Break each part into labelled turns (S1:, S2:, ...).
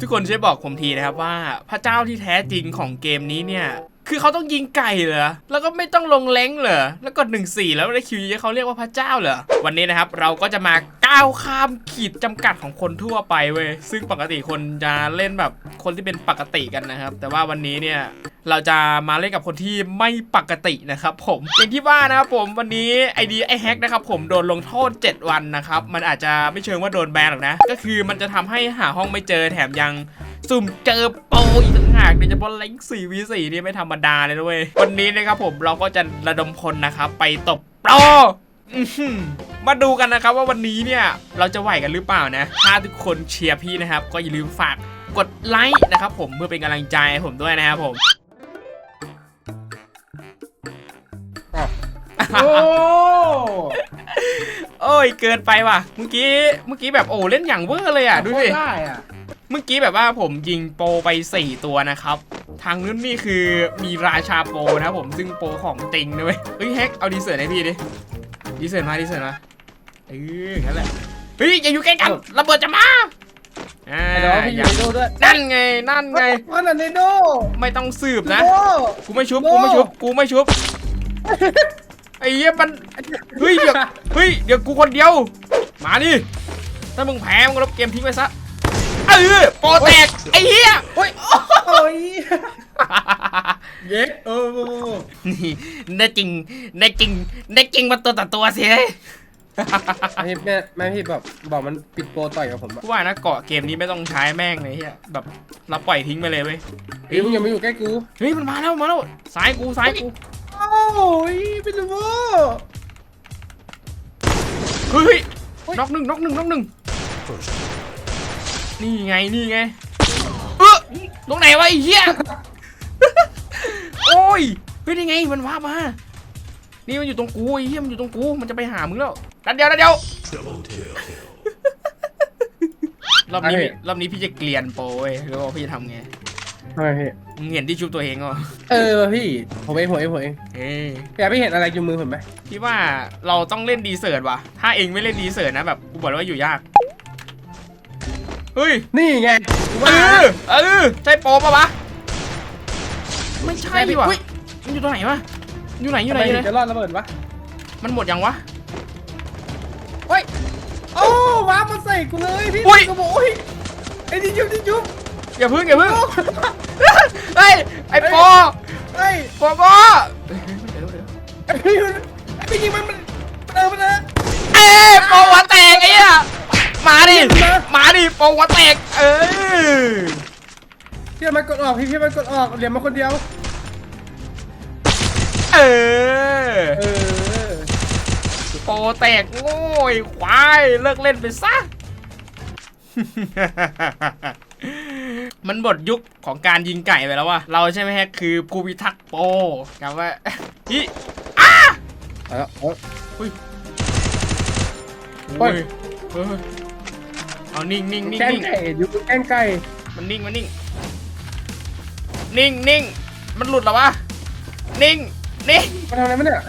S1: ทุกคนช่วยบอกผมทีนะครับว่าพระเจ้าที่แท้จริงของเกมนี้เนี่ย คือเขาต้องยิงไก่เหรอ แล้วก็ไม่ต้องลงเล้งเหรอ แล้วกดหนึ่งสี่แล้วได้คิวเยอะเขาเรียกว่าพระเจ้าเหรอ วันนี้นะครับเราก็จะมาก้าวข้ามขีดจำกัดของคนทั่วไปเว้ย ซึ่งปกติคนจะเล่นแบบคนที่เป็นปกติกันนะครับ แต่ว่าวันนี้เนี่ยเราจะมาเล่นกับคนที่ไม่ปกตินะครับผมอย่างที่ว่านะครับผมวันนี้ไอดีไอแฮกนะครับผมโดนลงโทษ 7 วันนะครับ มันอาจจะไม่เชิงว่าโดนแบนหรอกนะ ก็คือมันจะทำให้หาห้องไม่เจอแถมยัง สุ่มเจอโปรอีกต่างหากโดยเฉพาะเล้ง4 v 4นี่ไม่ธรรมดาเลยด้วยวันนี้นะครับผมเราก็จะระดมพลนะครับไปตบโปรอื้อหือมาดูกันนะครับว่าวันนี้เนี่ยเราจะไหวกันหรือเปล่านะ ถ้าทุกคนเชียร์พี่นะครับ ก็อย่าลืมฝากกดไลค์นะครับผมเพื่อเป็นกำลังใจให้ผมด้วยนะครับผม
S2: โอ้
S1: โอ้ยเกินไปว่ะ เมื่อกี้เมื่อกี้แบบโอ้เล่นอย่างเวอร์เลยอะดูสิ
S2: ได้อะ
S1: เมื่อกี้แบบว่าผมยิงโปรไป 4 ตัวนะครับ ทางนู้นนี่คือมีราชาโปรนะครับผมซึ่งโปรของจริงด้วยเฮ้ยแฮกเอาดีเซอร์ให้พี่ดิดีเซอร์มาดีเซอร์มาเออนั่นแหละเฮ้ยอย่าอยู่ใกล้กันระเบิดจะมาอ่า
S2: ไอ้น้องพี่อ
S1: อย่
S2: ยู่ในดูด้วย
S1: นั่นไงนั่นไง
S2: ว่านันเนโด
S1: ไม่ต้องสืบนะ
S2: โอ้
S1: กูไม่ชุบ
S2: โน่
S1: กูไม่ชุบกูไม่ชุบไอ้เหี้ยมันเฮ้ยเดี๋ยวเฮ้ยเดี๋ยวกูคนเดียว มาดิถ้ามึงแพ้มึงก็ลบเกมทิ้งไปซะเออโปรแตกไอ้เหี้ย
S2: โอ้ยโอ้ยเย็ดเออ
S1: นี่ได้จริงได้จริงได้จริงมาตัวต่อตัวสิเฮ้ย
S2: พี่แม่แม่พี่แบบบอกมันปิดโปรต่อยกับผมอะ
S1: กูว่านะเกาะเกมนี้ไม่ต้องใช้แม่งเลยเฮียแบบเราปล่อยทิ้งไปเลยเว้ย
S2: เฮ้ยมึงอย่ามาอยู่ใกล้กู
S1: เฮ้ยมันมาแล้วมาแล้วซ้ายกูซ้ายกู
S2: โอ้ยเป็นโว้
S1: เฮ้ย
S2: เฮ้ย
S1: น็อกหนึ่งน็อกหนึ่งน็อกหนึ่ง นี่ไงนี่ไงเออตรงไหนวะไอ้เหี้ยโอ้ยเฮ้ยนี่ไงมันว่ามา นี่มันอยู่ตรงกูไอ้เหี้ยมันอยู่ตรงกูมันจะไปหามึงแล้วนัดเดียวนัดเดียวรอบนี้พี่รอบนี้พี่จะเกลียนโปรเว้ยหรือว่าพี่จะทำไง
S2: ทำไมพี่
S1: มึงเห็นที่ชุบตัวเองก็
S2: เออพี่ผมเองผมเองผมเอง
S1: เอ้ย
S2: พี่อยากพี่เห็นอะไรอยู่มือผมไหม
S1: พี่ว่าเราต้องเล่นดีเซิร์ตว่ะถ้าเองไม่เล่นดีเซิร์ตนะแบบกูบอกเลยว่าอยู่ยาก เฮ้ย
S2: นี่ไง
S1: เออเออใช่โปรปะวะไม่ใช่ว่ะ
S2: อุ๊ย
S1: มันอยู่ตรงไหนวะอยู่ไหนอยู่ไหน
S2: ทำ
S1: อยู่
S2: ไม
S1: ไหน
S2: จะรอดระเบิดวะ
S1: มันหมดยังวะ
S2: โอ้ยโอ้ว้ามาใส่กูเลยพี่
S1: อุ๊ย
S2: ก็บอกโอ้ยไอ้ที่ยุบที่ยุบ
S1: อย่าพึ่งอย่าพึ่งเฮ้ยไอ้โปร
S2: เฮ้ย
S1: โปรโปร
S2: ไอ้พี่ไอ้พี่ยิงมันมันเออมันเออ
S1: เอ้ยโปรหัวแตกไอ้เหี้ย มาดิ
S2: มา
S1: มาดิโปรหัวแตก เออ
S2: พี่มันกดออกพี่พี่มันกดออกเหลี่ยมมาคนเดียว
S1: เออ
S2: เออ
S1: โปรแตกโง่ไอ้ควาย เลิกเล่นไปซะ มันหมดยุคของการยิงไก่ไปแล้วว่ะเราใช่ไหมฮะคือผู้พิทักษ์โปรจำไว้อี
S2: เอาละเอา
S1: โอ้
S2: โอ้
S1: ย
S2: ย
S1: เฮ้ย เอานิ่งนิ่งนิ่ง
S2: แกล้ง
S1: นิ่ง
S2: ไก่อยู่แกล้งไก่
S1: มันนิ่งมันนิ่ง นิ่งนิ่งมันหลุดเหรอวะ นิ่งนิ่ง
S2: มาทำอะไรมันเนี่ย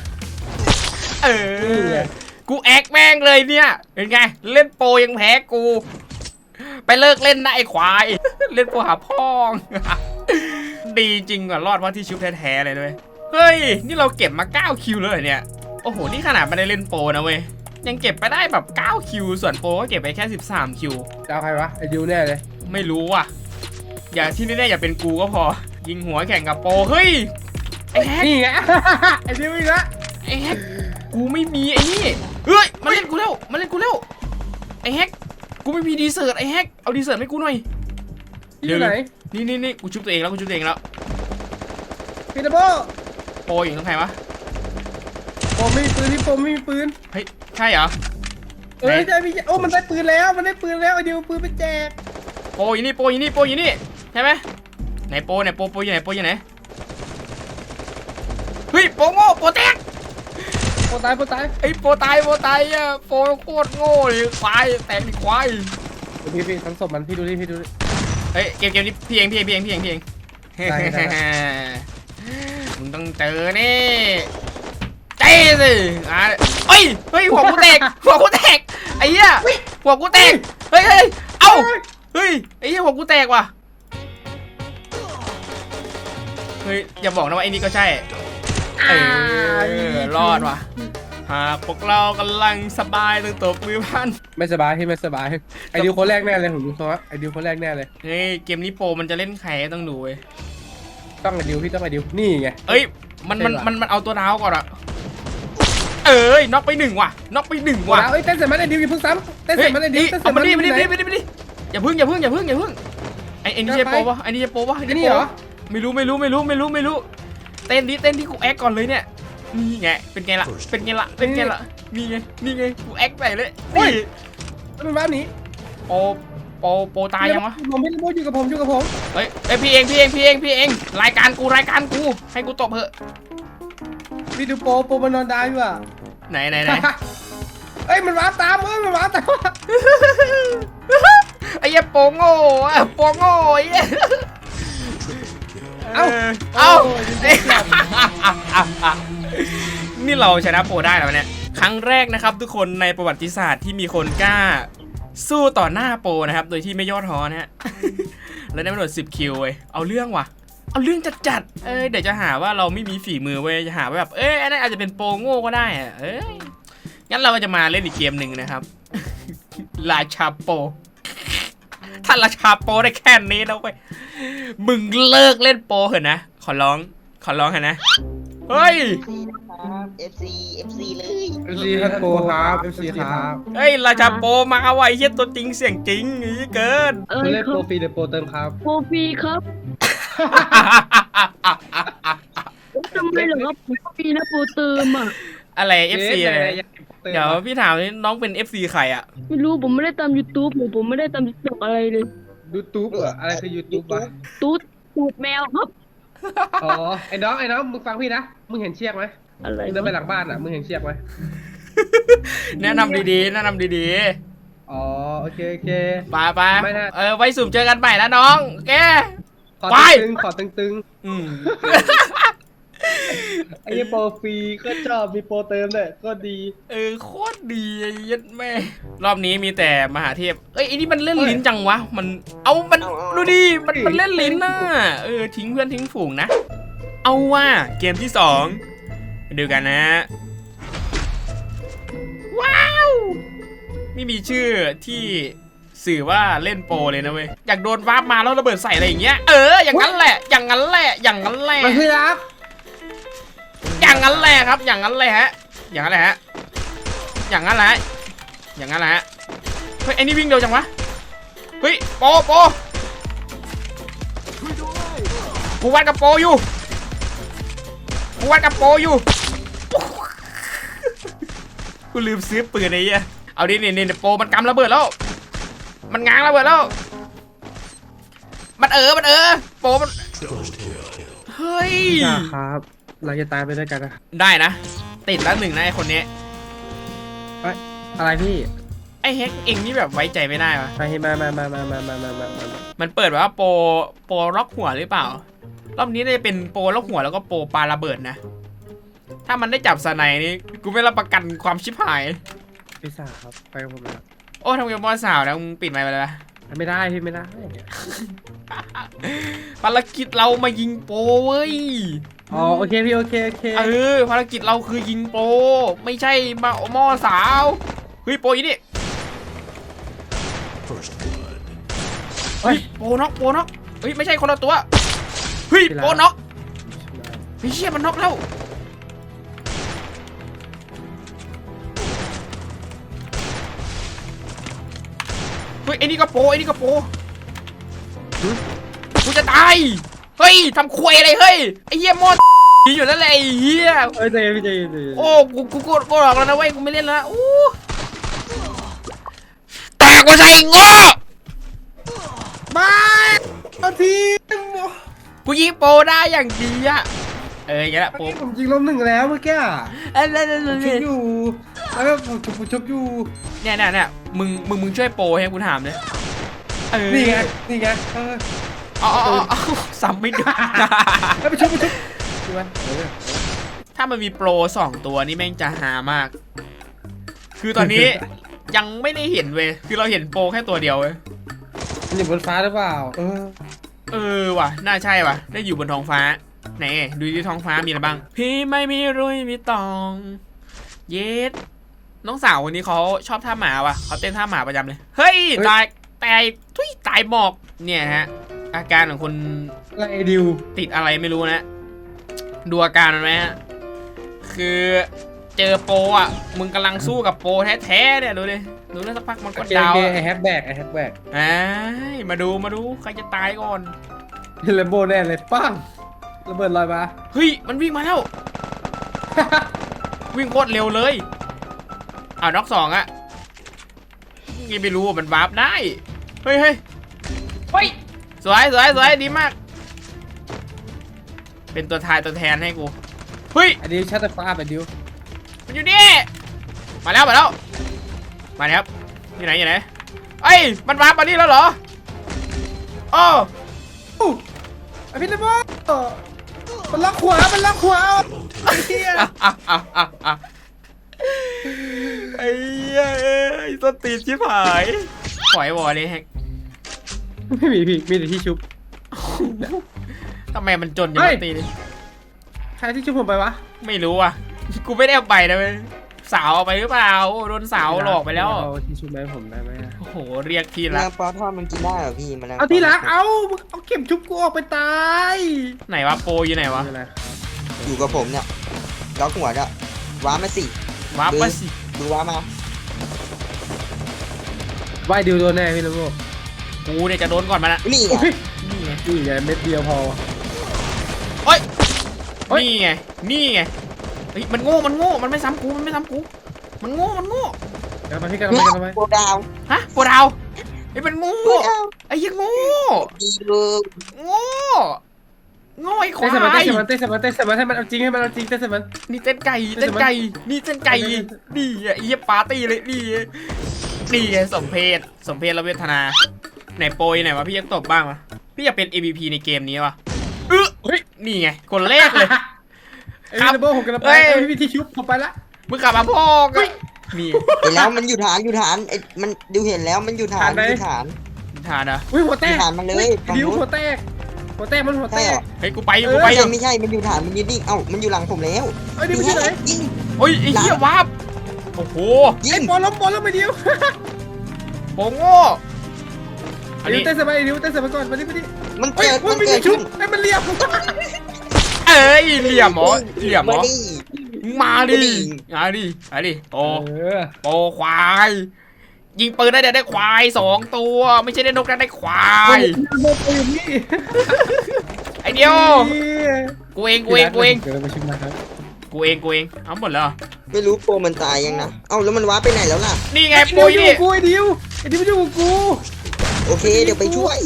S1: เอ
S2: นี่
S1: อ
S2: ไง
S1: กูแอกแม่งเลยเนี่ยเป็นไง เล่นโปรยังแพ้กู ไปเลิกเล่นนะไอ้ควาย เล่นโปรหาพ่อง ดีจริงว่ะรอดเพราะที่ชุบแท้ๆเลยด้วยเฮ้ย นี่เราเก็บมา 9 คิวเลยเหรอเนี่ย โอ้โห นี่ขนาดไม่ได้เล่นโปรนะเว้ย ยังเก็บไปได้แบบ 9 คิว ส่วนโปรก็เก็บไปแค่ 13 คิว
S2: จะเอาใครวะไอ้ดิวแน่เลย
S1: ไม่รู้ว่ะ อย่าที่แน่ๆอย่าเป็นกูก็พอ ยิงหัวแข่งกับโปรเฮ้ย ไอ้แฮก
S2: นี่ไง ไอ้ดิวอีกแล้ว
S1: ไอ้แฮกกูไม่มีไอ้นี่เฮ้ยมาเล่นกูแล้วมาเล่นกูแล้วไอ้แฮกกูไม่มีดีเซิร์ตไอ้แฮกเอาดีเซิร์ตให้กูหน่อย
S2: พี่อยู่ไหน
S1: นี่นี่นี่กูชุบตัวเองแล้วกูชุบตัวเองแล้ว
S2: พี่ดับเบิล
S1: โปรอยู่ตรงไหนวะ
S2: ผมไม่มีปืนพี่ผมไม่มีปืน
S1: เฮ้ย ใช่เหรอ
S2: เอ้ยใช่พี่โอ้มันได้ปืนแล้วมันได้ปืนแล้วไอ้ดิวปืนไปแจก
S1: โปรอยู่นี่โปรอยู่นี่โปรอยู่นี่ใช่ไหมไหนโปรไหนโปรโปรอยู่ไหนโปรอยู่ไหนเฮ้ยโปรโง่โปรแตก
S2: โอ้ตายโอ้ตาย
S1: ไอ้โปรตายโปรตายอะโปรโคตรโง่เลยควายแตกดิควาย
S2: พี่พี่ทั้งศพมันพี่ดูดิพี่ดูดิ
S1: เฮ้ยเกมเกมนี้พี่เองพี่เองพี่เองพี่เองพี่เอง
S2: ได้ได้ได้
S1: มึงต้องเจอนี่เจ๊สิอะ เฮ้ยเฮ้ยหัวกูแตกหัวกูแตกไอ้เหี้ยหัวกูแตกเฮ้ยเฮ้ยเอ้าเฮ้ยไอ้เหี้ยหัวกูแตกว่ะเฮ้ยอย่าบอกนะว่าไอ้นี่ก็ใช่เออรอดว่ะหากพวกเรากำลังสบายต้องตบมือพัน
S2: ไม่สบายพี่ไม่สบายไอดิวคนแรกแน่เลยผมดูทรงละไอดิวคนแรกแน่เลย
S1: เฮ้ยเกมนี้โปรมันจะเล่นใครต้องดูเว้ย
S2: ต้องไอดิวพี่ต้องไอดิวนี่ไง
S1: เอ้ยมันมัน
S2: ใช่ว่ะ
S1: มันมันเอาตัวดาวก่อนอะ เอ้ยน็อกไปหนึ่งว่ะน็อกไปหนึ่งว่ะ
S2: ว้าวเอ้ยเต้นเสร็จไหมไอดิวอย่าเพิ่งซ้ำเต้นเสร็จไหมไอดิว
S1: เฮ้ย
S2: เต้นเสร็
S1: เอา
S2: จไหม
S1: มาดิมาดิ
S2: ไหน
S1: มาดิมาดิมาดิอย่าพึ่งอย่าพึ่งอย่าพึ่งอย่าพึ่งไอ้ไอ้นี่
S2: เดิ
S1: จะ
S2: นไป
S1: โปรวะไอ้นี่จะโปรวะไอ้
S2: ไอ้
S1: นี่
S2: นี่
S1: โปร
S2: เหรอ
S1: วะไม่รู้ไม่รู้ไม่รู้ไม่รู้ไม่รู้ เต้นดิเต้นที่กูแอคก่อนเลยเนี่ยนี่ไงเป็นไงล่ะเป็นไงล่ะเป็นไงล่ะนี่ไงนี่ไงกูแอคไปเลย
S2: โอ้
S1: นี่
S2: ยมันว้าวหนี
S1: โปรโปรโปรตายยังวะ
S2: ผมไม่รู้อยู่กับผมอยู่กับผม
S1: เฮ้ยเอ้ยพี่เองพี่เองพี่เองพี่เองรายการกูรายการกูให้กูตบเถอะ
S2: พี่ดูโปรโปรมันนอนได้อยู่อะ
S1: ไหนไหนไหน
S2: เอ้ยมันว้าวตามเอ้ยมันว้าวตาม
S1: ไอ้เหี้ยโปโง่อะโปโง่ไอ้เหี้ย
S2: เอ้า
S1: เอ้า
S2: โอ้ย
S1: นี่เราชนะโปรได้แล้วเนี่ยครั้งแรกนะครับ ทุกคนในประวัติศาสตร์ที่มีคนกล้า สู้ต่อหน้าโปรนะครับ โดยที่ไม่ย่อท้อนะฮะแล้วได้มาโดด10คิวเว้ยเอาเรื่องว่ะ เอาเรื่องจัดจัดๆเอ้ยเดี๋ยวจะหาว่าเราไม่มีฝีมือเว้ยจะหาว่าแบบเอ้ยอันนั้นอาจจะเป็นโปรโง่ก็ได้อะเอ้ยงั้นเราก็จะมาเล่นอีกเกมหนึ่งนะครับ ราชาโปรถ้าราชาโปรได้แค่นี้นะเว้ยมึงเลิกเล่นโปรเถอะนะขอร้องขอร้องเถอะนะเฮ้ย
S3: ครับ FC FC เลย
S2: เอฟซีครับโปรครับเอฟซีครับ
S1: เฮ้ยราชาโปรมาไว้เฮียตัวจริงเสียงจริงไอ้เหี้ยเกิน
S4: เออ
S2: คุณเล่น
S4: ครั
S2: โปร
S4: บ
S2: ฟรีหรือโปรเติมครับ
S4: โปรฟรีครับ ทำไมเหรอครับโปรฟรีนะโปรเติมอะ
S1: อะไร FC
S2: เจ๊
S1: อะไร
S2: อยากเติม
S1: เดี๋ยวพี่ถามนี่น้องเป็น FC ใครอะ
S4: ไม่รู้ผมไม่ได้ตาม YouTube ผมผมไม่ได้ตาม TikTok อะไรเลย
S2: ดูทูบเหรออะไรคือยูทูบวะ
S4: ตูดตูดแมวครับ
S2: อ๋อไอ้น้องไอ้น้องมึงฟังพี่นะมึงเห็นเชือกไหม
S4: อะไร
S2: มึงเดินไป
S4: วะ
S2: หลังบ้านอะมึงเห็นเชือกไหม
S1: แนะนำดีๆ แนะนำดี
S2: อ๋อโอเคโอเค
S1: ๆไปไป
S2: ไม่น่า
S1: เออไว้สุ่มเจอกันใหม่นะน้องแก
S2: ขอ
S1: ไป
S2: ตึงๆขอตึง
S1: อืม
S2: ๆไอ้โปรฟรีก็ชอบมีโปรเติมเลยก็ดี
S1: เออโคตรดีไอ้เยัดแม่ รอบนี้มีแต่มหาเทพ เอ้ยไอ้นี่มันเล่นลิ้นจังวะ มันเอามันดูดิมันมันเล่นลิ้นน่ะเออทิ้งเพื่อนทิ้งฝูงนะ เอาว่าเกมที่สองไปดูกันนะ ว้าว ไม่มีชื่อที่ สื่อว่าเล่นโปรเลยนะเว้ยอยากโดนวาร์ปมาแล้วระเบิดใส่อะไรอย่างเงี้ยเอออย่างนั้นแหละ อย่างนั้นแหละ อย่างนั้นแหละ
S2: มันคือรัก
S1: อย่างนั้นแหละครับ อย่างนั้นเลยฮะอย่างนั้นแหละฮะอย่างนั้นแหละอย่างนั้นแหละฮะเฮ้ยไอ้นี่วิ่งเร็วจังวะเฮ้ยโปโปกูวัดกับโปอยู่กูวัดกับโปอยู่กูลืมซื้อปืนไอ้เหี้ยเอาดินี่นี่โปมันกำระเบิดแล้ว มันง้างระเบิดแล้ว มันเออ มันเออโปมัน เฮ้ย
S2: ครับ เราจะตายไปด้วยกันนะ
S1: ได้นะ ติดแล้วหนึ่งนะไอคนนี้
S2: อะไรพี่
S1: ไอเฮกเองนี่แบบไว้ใจไม่ได้ปะ
S2: ไปให้มามามามามามามามามา
S1: มันเปิดแบบว่าโปรโปรล็อกหัวหรือเปล่า รอบนี้น่าจะเป็นโปรล็อกหัวแล้วก็โปรปาระเบิดนะ ถ้ามันได้จับสไนนี่กูไม่รับประกันความชิบหาย
S2: พี่สาวครับ ไปกับผมนะ
S1: โอ้ทำเกมบอลสาวนะมึงปิดไมค์ไปเลยปะ
S2: ไม่ได้พี่ไม่ได้
S1: ภารกิจเรามายิงโปรเว้ย
S2: อ๋อโอเคพี่โอเคโอเค
S1: เออภารกิจเราคือยิงโปรไม่ใช่มาหม้อสาวเฮ้ยโปรอีนี่เฮ้ยโปรน็อกโปรน็อกเฮ้ยไม่ใช่คนละตัวเฮ้ยโปรน็อกเฮ้ยเชี่ยมันน็อกแล้ว เฮ้ยไอ้นี่ก็โปรไอ้นี่ก็โปรกูจะตาย เฮ้ยทำควยอะไรเฮ้ยไอ้เหี้ยมอดอยู่นั่นแหละไอ้เหี้ย
S2: เอ้ยใจเย็นพี่ใจเย็นใจเย็น
S1: โอ้กูกูกูกูหลอกแล้วนะเว้ยกูไม่เล่นแล้วนะอู้แตกมาใส่โง่
S2: มาเอาทีม
S1: กูยิงโปรได้อย่างดีอะเอออย่างเงี้ยแหละโปร
S2: ผมยิงล้มหนึ่งแล้วเมื่อกี้
S1: เอ้ยเอ้ยเอ้ย
S2: ผม
S1: เอ้
S2: ชุบ
S1: ย
S2: อยู่แล้วก็ผมชุบผมชุบอยู่
S1: เนี่ยเนี่ยเนี่ยมึงมึงมึงช่วยโปรให้กูถามเลยเออ
S2: นี่ไงนี่ไงเออ
S1: อ๋ออ๋ออ๋อซ้ำไม่ได้
S2: แล้วไปชุบไปชุบใช่ไหมเออ
S1: ถ้ามันมีโปรสองตัวนี่แม่งจะหามาก คือตอนนี้ ยังไม่ได้เห็นเว้ยคือเราเห็นโปรแค่ตัวเดียวเว้ย
S2: มันอยู่บนฟ้าหรือเปล่า เออ
S1: เออว่ะ น่าใช่ว่ะ ได้อยู่บนท้องฟ้า ไหนดูที่ท้องฟ้ามีอะไรบ้าง พี่ไม่มีรุยมีตอง เย็ด น้องสาวคนนี้เขาชอบท่าหมาว่ะเขาเต้นท่าหมาประจำเลย เฮ้ย
S2: เฮ้ย
S1: ตายตายทุยตายหมอกเนี่ยฮะ อาการของคน
S2: อะไรไอ้ดิว
S1: ติดอะไรไม่รู้นะ ดูอาการมันไหมฮะคือเจอโปรอะ มึงกำลังสู้กับโปรแท้ๆเนี่ยดูดิดูแล้วสักพักมันก็
S2: เกม
S1: ดาว
S2: เกม
S1: อะ
S2: ไอแฮปแบกไอแฮปแบก
S1: ไอ้ยมาดูมาดูใครจะตายก่อน
S2: เลมโบแน่เลยปั้งระเบิดลอยมา
S1: เฮ้ยมันวิ่งมาแล้ว วิ่งโคตรเร็วเลย อ้าวน็อกสองอะยังไม่รู้ว่ามันวาร์ปได้ เฮ้ยเฮ้ยเฮ้ยสวยสวยสวยดีมาก เป็นตัวทายตัวแทนให้กู เฮ้ย
S2: ไอ้ดิวชัตเตอร์ฟ้าไปดิว
S1: มันอยู่นี่ มาแล้วมาแล้ว มาแล้วครับอยู่ไหนอยู่ไหนเอ้ยมันวาร์ปมานี่แล้วเหรอโอ้
S2: อู้ไอพี่เลมโบมันล็อกขวา มันล็อกขวาไอ้เหี้ย
S1: อะอะอะอะอะ ไอ้เหี้ยเอ้ยต้นตีนชิบหายปล่อยวอเลยแฮก
S2: ไม่มีพี่ มีแต่ที่ชุบ
S1: ทำไมมันจนอย่าง
S2: เฮ้ย
S1: นี้ตีนี่
S2: ใครที่ชุบผมไปวะ
S1: ไม่รู้อะ กูไม่ได้เอาไปนะเว้ยสาวเอาไปหรือเปล่าโดนสาวหลอกไปแล้ว
S2: เอาที่ชุบมาให้ผมได้ไหมอะ
S1: โอ้โหเรียกที
S3: แม
S1: ละ
S3: ลงปอทอดมันกินได้เหรอพี่แมลงป
S2: เอาที่รัก เอามึงเอาเข็มชุบกูออกไปตาย
S1: ไหนวะโปรอยู่ไหนวะ
S2: ไม่เป็นไร
S3: อยู่กับผมเนี่ยล็อกหัวเนี่ยว้ามาสิ
S1: วาร์ปมาสิ
S3: ดูว้ามา
S2: ว่ายดิวโดนแน่พี่เลมโบ
S1: กูเนี่ยจะโดนก่อนมันอะ
S3: นี่ไง
S2: อุ้ย
S1: นี่ไง
S2: นี่ไงเม็ดเดียวพอ
S1: เฮ้ย
S2: เฮ้ย
S1: นี่ไงนี่ไงเฮ้ยมันโง่มันโง่มันไม่ซ้ำกูมันไม่ซ้ำกูมันโง่มันโง่
S2: กันไปพี่กันไปกันไป
S3: โกดาว
S1: ฮะโปรดาวไอ้ยมันโง่
S3: โกดาว
S1: ไอ้เหี้ยังโง่
S3: ดีเลย
S1: โง่ โง่ไอ้ควา
S2: เต้นสมัน
S1: ย
S2: เต้นสมันเต้นสมันเต้นสมันให้มันเอาจริงให้มันเอาจริงเต้นสมัน
S1: นี่เต้นไก่เต้นไก่นี่เต้นไก่นี่อะไอ้เหี้ยปาร์ตี้เลยนี่นี่ไงสมเพศสมเพศและเวทนาไหนโปรยไหนวะพี่อยากตบบ้างวะพี่อยากเป็น MVP ในเกมนี้วะเออ
S2: เฮ้ย
S1: นี่ไงคนแรกเลย
S2: ไอ้พี่เลมโบผมกันไป
S1: เฮ้ย
S2: ไอ้พี่ที่ชุบผมไปละ
S1: มึงกลับมาพ่อก็นี่
S3: เห็นแล้วมันอยู่ฐานอยู่ฐานไอ้มันดูเห็นแล้วมันอยู่ฐานอยู่ฐาน
S1: ทานอะ
S2: อุ้ยหัวแตก
S3: ผ่านมาเลย
S2: อุ๊
S3: ฝั่ง
S2: ดิว
S3: นู้น
S2: หัวแตก หัวแตกมันหัวแต
S3: ใช่เหร
S2: ก
S3: อ
S1: เฮ้ยกูไปอยู่
S2: เออ
S1: กูไป
S3: ไม่
S1: อ
S3: ใช่
S1: ยู่
S3: ไม่ใช่ มันอยู่ฐานมันยืนนิ่งเอ้า มันอยู่หลังผมแล้ว
S2: เอ้ยดิวมันอยู่ไหน
S3: ยิง
S1: โอ้ยไอ้เหี้ยวาบโอ้โห
S3: ยิ
S2: ไอ้
S3: ง
S2: บอลล้มบอลล้มไปดิว
S1: โปโง่อัน
S2: ดิว
S1: นี้
S2: เต้นสบายดิวเต้นสบายก่อนมาดิมาดิ
S3: มัน
S2: เฮ้ย
S3: เกิด
S2: มั
S3: มันน
S2: ไม่
S3: เกิ
S2: ใช่
S3: ด
S2: ชุบ
S3: ขึ้น
S2: ไอ้มันเรียบ
S1: เอ้ยเหลี่ยมเหรอเหลี่ยมเหรอ
S3: มาดิ
S1: มาดิ
S3: มาดิ
S1: มาดิมาดิโป
S2: เออ
S1: โปควาย ยิงปืนได้แต่ได้ควายสองตัว ไม่ใช่ได้นกได้ได้ควาย
S2: โบไปอยู่นี่
S1: ไอเดียว กูเองกูเองกูเอง
S2: เดี๋ยวเราไปชิมนะครับ
S1: กูเองกูเองเอาหมดแล้วเหรอ
S3: ไม่รู้โปรมันตายยังนะ เอ้าแล้วมันว้าไปไหนแล้วล่ะ
S1: นี่ไง
S2: ไอ้
S1: ปุ
S2: ดิวยอยู่
S1: นี่
S2: กับกูไอ้ดิวไอ้ดิวมันอยู่กับกู
S3: โอเคเดี๋ยวไปช่วย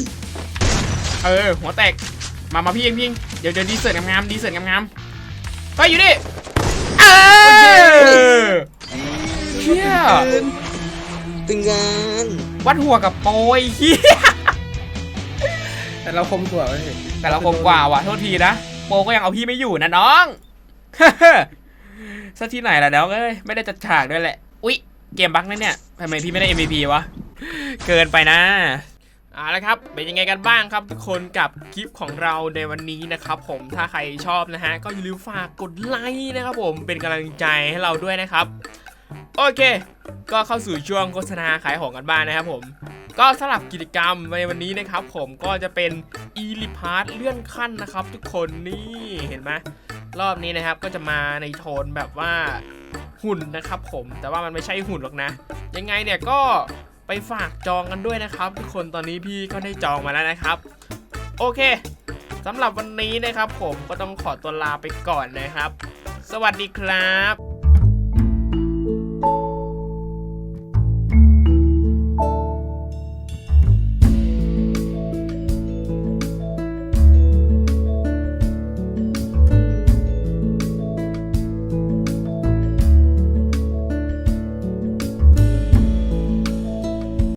S1: เออหัวแตกมามาพี่เองพี่เองเดี๋ยวเดี๋ยวดีเสิร์ตงามๆดีเสิร์ตงามๆไปอยู่นี่เออเชี่ย
S3: ตึงงาน
S1: วัดหัวกับโปยเฮีย
S2: แต่เราคมกว่าเว้ย
S1: แต่เราคมกว่าว่ะโทษทีนะโปก็ยังเอาพี่ไม่อยู่นะน้องสักที่ไหนล่ะเดี๋ยวเอ้ยไม่ได้จัดฉากด้วยแหละอุ๊ยเกมบั๊กนั่นเนี่ยทำไมพี่ไม่ได้ MVP วะเกินไปนะเอาละครับ เป็นยังไงกันบ้างครับ ทุกคนกับคลิปของเราในวันนี้นะครับ ผมถ้าใครชอบนะฮะ ก็อย่าลืมฝากกดไลค์นะครับผมเป็นกำลังใจให้เราด้วยนะครับ โอเค ก็เข้าสู่ช่วงโฆษณาขายของกันบ้างนะครับผม ก็สำหรับกิจกรรมในวันนี้นะครับ ผมก็จะเป็นอีลิพาร์เลื่อนขั้นนะครับ ทุกคนนี่เห็นไหมรอบนี้นะครับก็จะมาในโทนแบบว่าหุ่นนะครับผมแต่ว่ามันไม่ใช่หุ่นหรอกนะ ยังไงเนี่ยก็ไปฝากจองกันด้วยนะครับ ทุกคนตอนนี้พี่ก็ได้จองมาแล้วนะครับ โอเคสำหรับวันนี้นะครับ ผมก็ต้องขอตัวลาไปก่อนนะครับ สวัสดีครับ